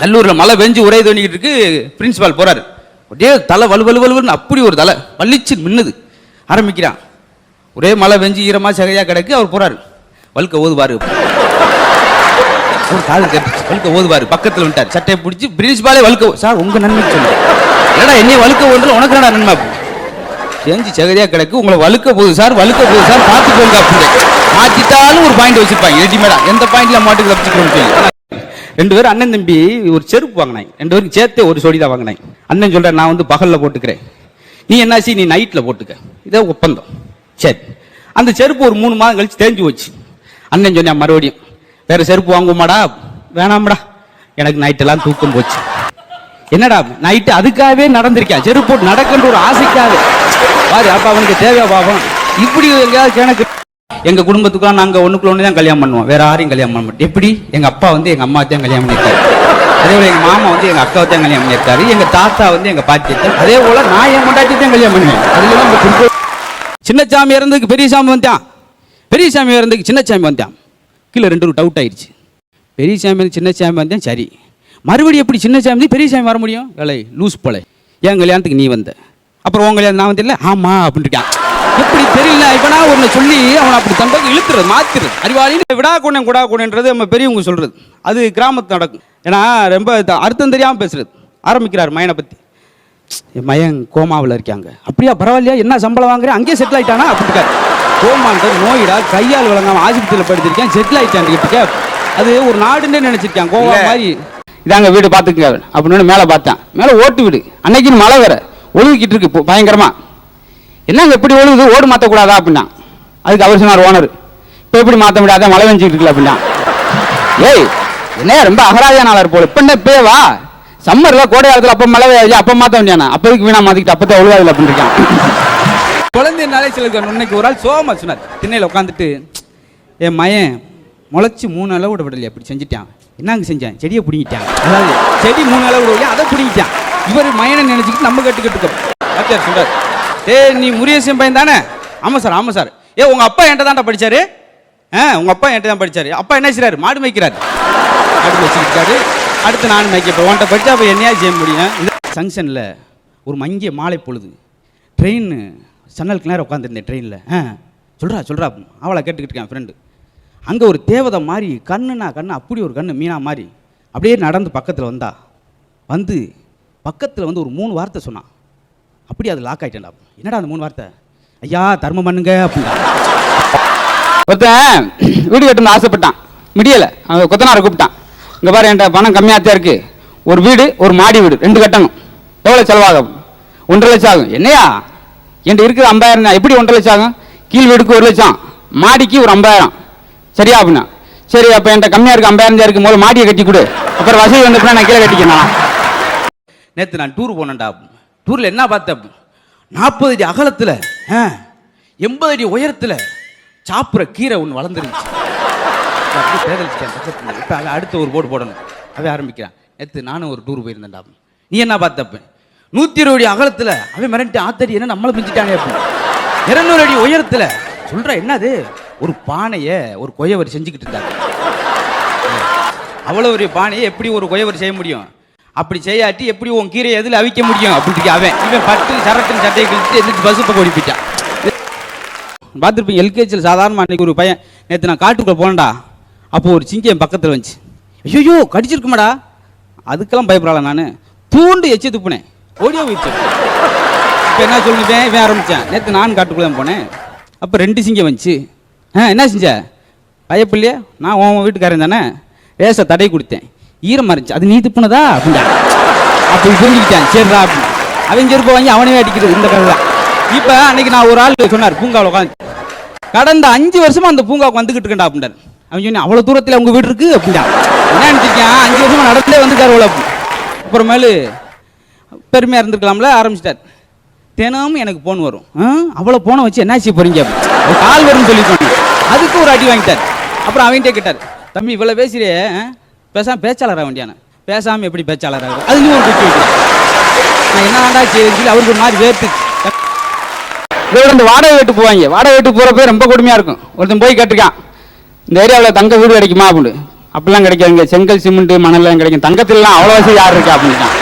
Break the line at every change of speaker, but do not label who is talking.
கல்லூரில் மழை பெஞ்சு உரை தோண்டிக்கிட்டு இருக்கு பிரின்சிபால் போறாரு. அப்படியே தலை வலு வலு வலுன்னு அப்படி ஒரு தலை வலிச்சு மின்னுது. ஆரம்பிக்கிறான். ஒரே மழை பெஞ்சு ஈரமா சகையா கிடக்கு அவர் போறாரு. வழுக்க ஓதுவாரு. காது கேட்டு வழுக்க ஓதுவாரு. பக்கத்தில் வந்துட்டார். சட்டையை பிடிச்சி பிரின்சிபாலே வழுக்க சார் உங்க நன்மை சொல்லு ஏடா என்னைய வழுக்க ஓடுறது உனக்கு என்னடா நன்மை? செஞ்சு சகதியா கிடக்கு. உங்களை வழுக்க போகுது சார். வழுக்க போகுது சார். பார்த்து போங்க அப்படின்னு. மாத்திட்டாலும் ஒரு பாயிண்ட் வச்சிருப்பாங்க. ரெடிமேடா எந்த பாயிண்ட்ல மாட்டுக்கு தப்பிச்சுக்கணும்னு சொல்லி. ரெண்டு பேரும் அண்ணன் தம்பி ஒரு செருப்பு வாங்கினேன் ரெண்டு பேரும் சேர்த்தே ஒரு சொடி தான் வாங்கினேன் அண்ணன் சொல்ற நான் வந்து பகலில் போட்டுக்கிறேன். நீ என்னாச்சு நீ நைட்டில் போட்டுக்க. இதே ஒப்பந்தம். சரி. அந்த செருப்பு ஒரு மூணு மாதம் கழிச்சு தேஞ்சு போச்சு. அண்ணன் சொன்னேன் மறுபடியும் வேற செருப்பு வாங்குவோம்மாடா வேணாம்டா. எனக்கு நைட்டெல்லாம் தூக்கம் போச்சு. என்னடா நைட்டு அதுக்காகவே நடந்திருக்கேன். செருப்பு போட்டு நடக்கின்ற ஒரு ஆசைக்காக. பாரு அப்ப அவனுக்கு தேவையா பாவம். இப்படி எங்கேயாவது எனக்கு எங்க குடும்பத்துக்குலாம் நாங்க ஒண்ணுக்குள்ள ஒண்ணு தான் கல்யாணம் பண்ணுவோம். வேற யாரையும் கல்யாணம் பண்ண மாட்டோம். எப்படி? எங்க அப்பா வந்து எங்க அம்மா தான் கல்யாணம் பண்ணியிருக்காரு. அதே போல எங்க மாமா வந்து எங்க அக்காவை தான் கல்யாணம் பண்ணியிருக்காரு. எங்க தாத்தா வந்து எங்க பாட்டி அதே போல நான் என் முண்டாட்டி தான் கல்யாணம் பண்ணுவேன். அதுல நம்ம குறிக்கோள் சின்னச்சாமி இறந்ததுக்கு பெரியசாமி வந்தான் பெரியசாமி இறந்ததுக்கு சாமி வந்தான் கீழே ரெண்டு ஒரு டவுட் ஆயிடுச்சு. பெரியசாமி சின்ன சாமி வந்தேன் சரி. மறுபடியும் எப்படி சின்ன சாமி பெரிய சாமி வர முடியும்? வேலை லூஸ் போல. என் கல்யாணத்துக்கு நீ வந்த. அப்புறம் உன் கல்யாணம் நான் வந்தில்ல ஆமா அப்படின்னு இருக்கான். எப்படி தெரியல நான் ஒன்று சொல்லி அவனை அப்படி தம்பக்கு இழுத்துறது மாத்துறது. அறிவாளின்னு விடா குணம் குடா குணன்றது நம்ம பெரியவங்க சொல்றது. அது கிராமத்து நடக்கும். ஏன்னா ரொம்ப அர்த்தம் தெரியாம பேசுறது. ஆரம்பிக்கிறார் மயனை பத்தி. என் மயன் கோமாவில் இருக்காங்க. அப்படியா பரவாயில்லையா என்ன சம்பளம் வாங்குறேன் அங்கேயே செட்டில் ஆயிட்டானா? அப்படிக்காரு கோமான்றது நோயிடா கையால் விளங்காம ஆஸ்பத்திரியில் படுத்திருக்கேன் செட்டில் ஆயிட்டான் அது ஒரு நாடுன்னே நினைச்சிருக்கேன் கோவா மாதிரி. இதாங்க வீடு பார்த்துக்குங்க. அப்படின்னு மேலே பார்த்தேன். மேலே ஓட்டு வீடு. அன்னைக்குன்னு மழை வேற. ஒழுகிக்கிட்டு இருக்கு இப்போ பயங்கரமா என்னங்க எப்படி ஒழுகுது? ஓடு மாற்றக்கூடாதா அப்படின்னா. அதுக்கு அவர் சொன்னார் ஓனர். இப்போ எப்படி மாற்ற முடியாத? மழை வெஞ்சிக்கிட்டு இருக்கல அப்படின்னா. ஏய் என்ன ரொம்ப அகராதியான ஆளர் போல இப்ப என்ன பேவா சம்மர்ல கோடை காலத்தில் அப்ப மழை பெய்யாது அப்ப மாத்த வேண்டியானா அப்போதைக்கு வீணா மாத்திக்கிட்டு அப்பதான் ஒழுகாதுல அப்படின்னு இருக்கான். குழந்தைனாலே சில இன்னைக்கு ஒரு ஆள் சோகமா சொன்னார். திண்ணையில் உட்காந்துட்டு என் மயன் முளைச்சி மூணு அளவு விட விடலையா. அப்படி செஞ்சுட்டான். என்னங்க செஞ்சேன்? செடியை பிடிங்கிட்டான். அதாவது செடி மூணு அளவு விடலையா அதை பிடிங்கிட்டான். இவர் மயனை நினைச்சுக்கிட்டு நம்ம கட்டுக்கிட்டு ஆச்சார் சொல்றாரு ஏய் நீ முருகேசன் பையன் தானே ஆமாம் சார் ஆமாம் சார். ஏ உங்கள் அப்பா என்கிட்ட தான்டா படித்தார் ஆ உங்கள் அப்பா என்கிட்ட தான் படித்தார் அப்பா என்ன செய்கிறார் மாடு மேய்க்கிறாரு. மாடு மேய்ச்சிருக்காரு அடுத்து நான் மேய்க்க இப்போ படித்தா அப்போ என்னையா செய்ய முடியும்? இந்த ஜங்ஷனில் ஒரு மங்கிய மாலை பொழுது ட்ரெயின் சன்னலுக்கு நேரம் உட்காந்துருந்தேன் ட்ரெயினில். ஆ சொல்கிறா சொல்கிறா அவளை கேட்டுக்கிட்டு இருக்கேன் ஃப்ரெண்டு அங்கே ஒரு தேவதை மாதிரி கண்ணுனா கண்ணு அப்படி ஒரு கண்ணு மீனா மாதிரி அப்படியே நடந்து பக்கத்தில் வந்தா. வந்து பக்கத்தில் வந்து ஒரு மூணு வார்த்தை சொன்னான் அப்படி அது லாக் ஆயிட்டேன்டா. என்னடா அந்த மூணு வார்த்தை? ஐயா தர்மம் பண்ணுங்க அப்படின்னா ஒருத்தன் வீடு கட்டணும்னு ஆசைப்பட்டான். முடியலை. அவன் கொத்தனாரை கூப்பிட்டான். இங்கே பாரு என்கிட்ட பணம் கம்மியாக தான் இருக்கு. ஒரு வீடு ஒரு மாடி வீடு ரெண்டு கட்டணும். எவ்வளோ செலவாகும்? ஒன்றரை லட்சம் ஆகும். என்னையா? என்கிட்ட இருக்குது ஐம்பதாயிரம் தான். எப்படி ஒன்றரை லட்சம் ஆகும்? கீழ் வீடுக்கு ஒரு லட்சம் மாடிக்கு ஒரு ஐம்பதாயிரம். சரியா அப்படின்னா? சரி அப்போ என்கிட்ட கம்மியாக இருக்கு ஐம்பதாயிரம் தான் இருக்கு. முதல்ல மாடியை கட்டி கொடு. அப்புறம் வசதி வந்தப்போ நான் கீழே கட்டிக்கணும் நேற்று நான் டூர் போனேன்டா. டூரில் என்ன பார்த்தேன்? நாற்பது அடி அகலத்தில் எண்பது அடி உயரத்தில் சாப்பிட்ற கீரை ஒன்று வளர்ந்துருந்துச்சு. அப்படியே இப்போ அடுத்த ஒரு போர்டு போடணும். அதை ஆரம்பிக்கிறான். நேற்று நானும் ஒரு டூர் போயிருந்தேன்டா. நீ என்ன பார்த்தப்ப? நூற்றி இருபது அடி அகலத்தில் அவன் மிரண்டு ஆத்தடி என்ன நம்மளை மிஞ்சிட்டானே அப்படின்னு இரநூறு அடி உயரத்தில் சொல்கிற என்னது? ஒரு பானையை ஒரு கொயவர் செஞ்சுக்கிட்டு இருந்தாங்க. அவ்வளோ ஒரு பானையை எப்படி ஒரு கொயவர் செய்ய முடியும்? அப்படி செய்யாட்டி எப்படி உன் கீரை எதில் அவிக்க முடியும்? அப்படி அவன் இவன் பட்டு சரட்டுன்னு சட்டையை கிழிச்சு எதிர்த்து பஸ் இப்போ ஓடிப்பிட்டான். பார்த்துருப்பீங்க எல்கேஜியில் சாதாரணமாக அன்றைக்கி ஒரு பையன் நேற்று நான் காட்டுக்குள்ளே போனேன்டா. அப்போது ஒரு சிங்கி என் பக்கத்தில் வந்துச்சு. ஐயோ கடிச்சிருக்குமாடா. அதுக்கெல்லாம் பயப்படல நான். தூண்டு எச்சி துப்புனேன். ஓடியோ போயிடுச்சு இப்போ என்ன சொல்லிட்டேன் இவன் ஆரம்பித்தேன் நேற்று நான் காட்டுக்குள்ளே தான் போனேன். அப்போ ரெண்டு சிங்கம் வந்துச்சு. ஆ என்ன செஞ்ச? பயப்பில்லையா நான் உன் வீட்டுக்காரன் தானே. ரேசை தடை கொடுத்தேன். ஈரமாக இருந்துச்சு அது நீ துப்புனதா அப்படின்னா அப்படி புரிஞ்சுக்கிட்டான். சரிடா அப்படின்னு அவன் செருப்பை வாங்கி அவனே அடிக்கிறது இந்த கதை தான். இப்போ அன்னைக்கு நான் ஒரு ஆள் சொன்னார் பூங்காவில் உட்காந்து கடந்த அஞ்சு வருஷமா அந்த பூங்காவுக்கு வந்துகிட்டு இருக்கேன்டா அப்படின்றார் அவன் சொன்னேன் அவ்வளோ தூரத்தில் உங்கள் வீடு இருக்கு? அப்படின்னா என்ன நினச்சிருக்கேன் அஞ்சு வருஷமா நடந்தே வந்துட்டார் அவ்வளோ அப்புறமேலு பெருமையாக இருந்திருக்கலாம்ல ஆரம்பிச்சிட்டார். தினமும் எனக்கு போன் வரும். அவ்வளோ போனை வச்சு என்ன செய்ய போறீங்க? கால் வரும்னு சொல்லி அதுக்கு ஒரு அடி வாங்கிட்டார். அப்புறம் அவன்கிட்ட கேட்டார். தம்பி இவ்வளோ பேசுகிறே பேசாமல் பேச்சாளராக வேண்டியானே? பேசாமல் எப்படி பேச்சாளராக அதுலேயும் ஒரு குச்சி நான் என்ன செய்ய சொல்லி அவருக்கு ஒரு மாதிரி வேர்த்து. இதோட இந்த வாடகை வீட்டு போவாங்க. வாடகை வீட்டு போகிறப்ப ரொம்ப கொடுமையாக இருக்கும். ஒருத்தன் போய் கேட்டிருக்கான். இந்த ஏரியாவில் தங்க வீடு கிடைக்குமா அப்படின்னு.
அப்படிலாம் கிடைக்காதுங்க. செங்கல் சிமெண்ட் மணல்லாம் கிடைக்கும். தங்கத்திலலாம் அவ்வளோ வசதி யார் இருக்கா அப்படின்ட்டான்